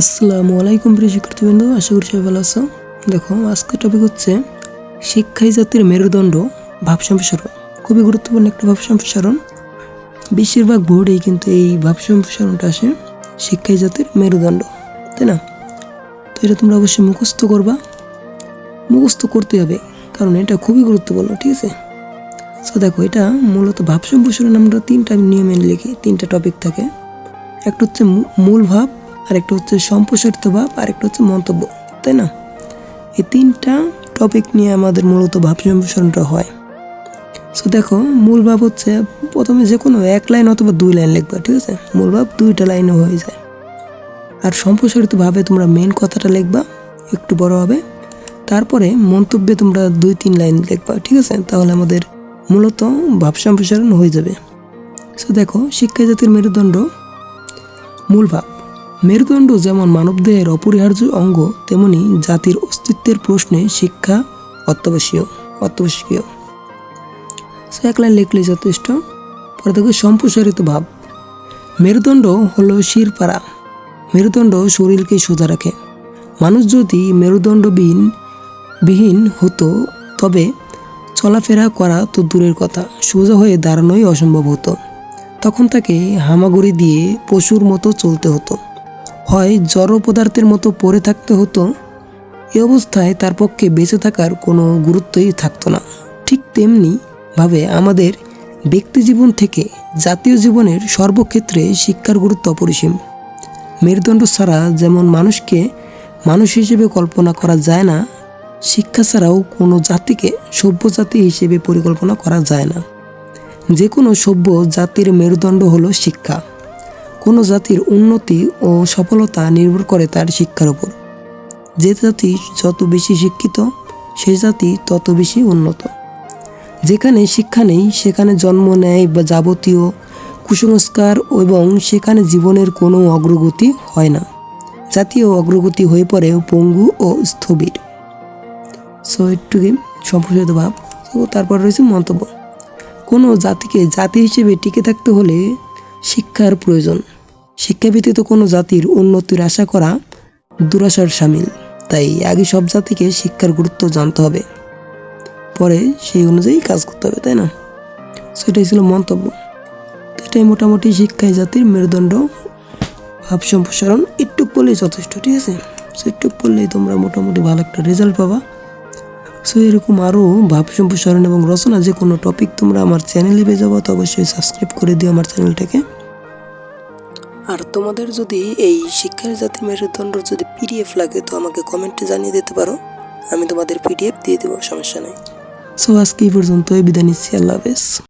আসসালামু আলাইকুম প্রিয় শিক্ষার্থীবৃন্দ, আশা করি সবাই ভালো আছো। দেখো আজকের টপিক হচ্ছে শিক্ষাই জাতির মেরুদণ্ড ভাব সম্প্রসারণ খুবই গুরুত্বপূর্ণ একটা ভাব সম্প্রসারণ বেশিরভাগ বোর্ডেই কিন্তু এই ভাব সম্প্রসারণটা আসে শিক্ষাই জাতির মেরুদণ্ড, তাই না? তো এটা তোমরা অবশ্যই মুখস্থ করবা। মুখস্থ করতে হবে, কারণ এটা খুবই গুরুত্বপূর্ণ, ঠিক আছে? তো দেখো, এটা মূলত ভাব সম্প্রসারণ আমরা তিনটা নিয়মে লিখি, তিনটা টপিক থাকে। একটা হচ্ছে মূল ভাব আরেকটা হচ্ছে সম্প্রসারিত ভাব আরেকটা হচ্ছে মন্তব্য, তাই না? এই তিনটা টপিক নিয়ে আমাদের মূলত ভাব সম্প্রসারণটা হয়। সো দেখো, মূল ভাব হচ্ছে প্রথমে যে কোনো এক লাইন অথবা দুই লাইন লিখবা, ঠিক আছে? মূল ভাব দুইটা লাইনে হয়ে যায়। আর সম্প্রসারিত ভাবে তোমরা মেন কথাটা লিখবা, একটু বড় হবে। তারপরে মন্তব্যে তোমরা দুই তিন লাইন লিখবা, ঠিক আছে? তাহলে আমাদের মূলত ভাব সম্প্রসারণ হয়ে যাবে। সো দেখো শিক্ষা জাতির মেরুদণ্ড মূল ভাব। মেরুদণ্ড যেমন মানবদেহের অপরিহার্য অঙ্গ, তেমনি জাতির অস্তিত্বের প্রশ্নে শিক্ষা অত্যাবশ্যকীয় অত্যাবশ্যকীয়। সো এক লাইন লিখলে যথেষ্ট। পরে দেখো সম্প্রসারিত ভাব। মেরুদণ্ড হলো শিরপাড়া। মেরুদণ্ড শরীরকে সোজা রাখে। মানুষ যদি মেরুদণ্ডবিহীন, বিহীন হতো, তবে চলাফেরা করা তো দূরের কথা। সোজা হয়ে দাঁড়ানোই অসম্ভব হতো। তখন তাকে হামাগুড়ি দিয়ে পশুর মতো চলতে হতো। হয় জড় পদার্থের মতো পড়ে থাকতে হতো, এ অবস্থায় তার পক্ষে বেঁচে থাকার কোনো গুরুত্বই থাকতো না। ঠিক তেমনি ভাবে আমাদের ব্যক্তি জীবন থেকে জাতীয় জীবনের সর্বক্ষেত্রে শিক্ষার গুরুত্ব অপরিসীম। মেরুদণ্ড ছাড়া যেমন মানুষকে মানুষ হিসেবে কল্পনা করা যায় না, শিক্ষা ছাড়াও কোনো জাতিকে সভ্য জাতি হিসেবে পরিকল্পনা করা যায় না। যে কোনো সভ্য জাতির মেরুদণ্ড হলো শিক্ষা। কোনো জাতির উন্নতি ও সফলতা নির্ভর করে তার শিক্ষার উপর। যে জাতি যত বেশি শিক্ষিত, সে জাতি তত বেশি উন্নত। যেখানে শিক্ষা নেই, সেখানে জন্ম নেয় বা যাবতীয় কুসংস্কার এবং সেখানে জীবনের কোনো অগ্রগতি হয় না। জাতীয় অগ্রগতি হয়ে পড়ে পঙ্গু ও স্থবির। সো একটু সম্প্রসারিত ভাব। তো তারপর রয়েছে মন্তব্য। কোনো জাতিকে জাতি হিসেবে টিকে থাকতে হলে শিক্ষার প্রয়োজন। শিক্ষা ব্যতীত কোনো জাতির উন্নতির আশা করা দুরাশার সামিল। তাই আগে সব জাতিকে শিক্ষার গুরুত্ব জানতে হবে। পরে সেই অনুযায়ী কাজ করতে হবে, তাই না? সেটাই ছিল মন্তব্য। এটাই মোটামুটি শিক্ষায় জাতির মেরুদণ্ড ভাব সম্প্রসারণ একটু পড়লেই যথেষ্ট, ঠিক আছে? সো একটু পড়লেই তোমরা মোটামুটি ভালো একটা রেজাল্ট পাবা। সো এরকম আরও ভাব সম্প্রসারণ এবং রচনা যে কোনো টপিক তোমরা আমার চ্যানেলে পেয়ে যাব, তো অবশ্যই সাবস্ক্রাইব করে দিও আমার চ্যানেলটাকে আর তোমাদের যদি এই শিক্ষার জাতির মেরুদণ্ড যদি পিডিএফ লাগে, তো আমাকে কমেন্টে জানিয়ে দিতে পারো। আমি তোমাদের পিডিএফ দিয়ে দেবো, সমস্যা নেই। সো আজকে এই পর্যন্ত বিদায় নিচ্ছি। আল্লাহ হাফেজ।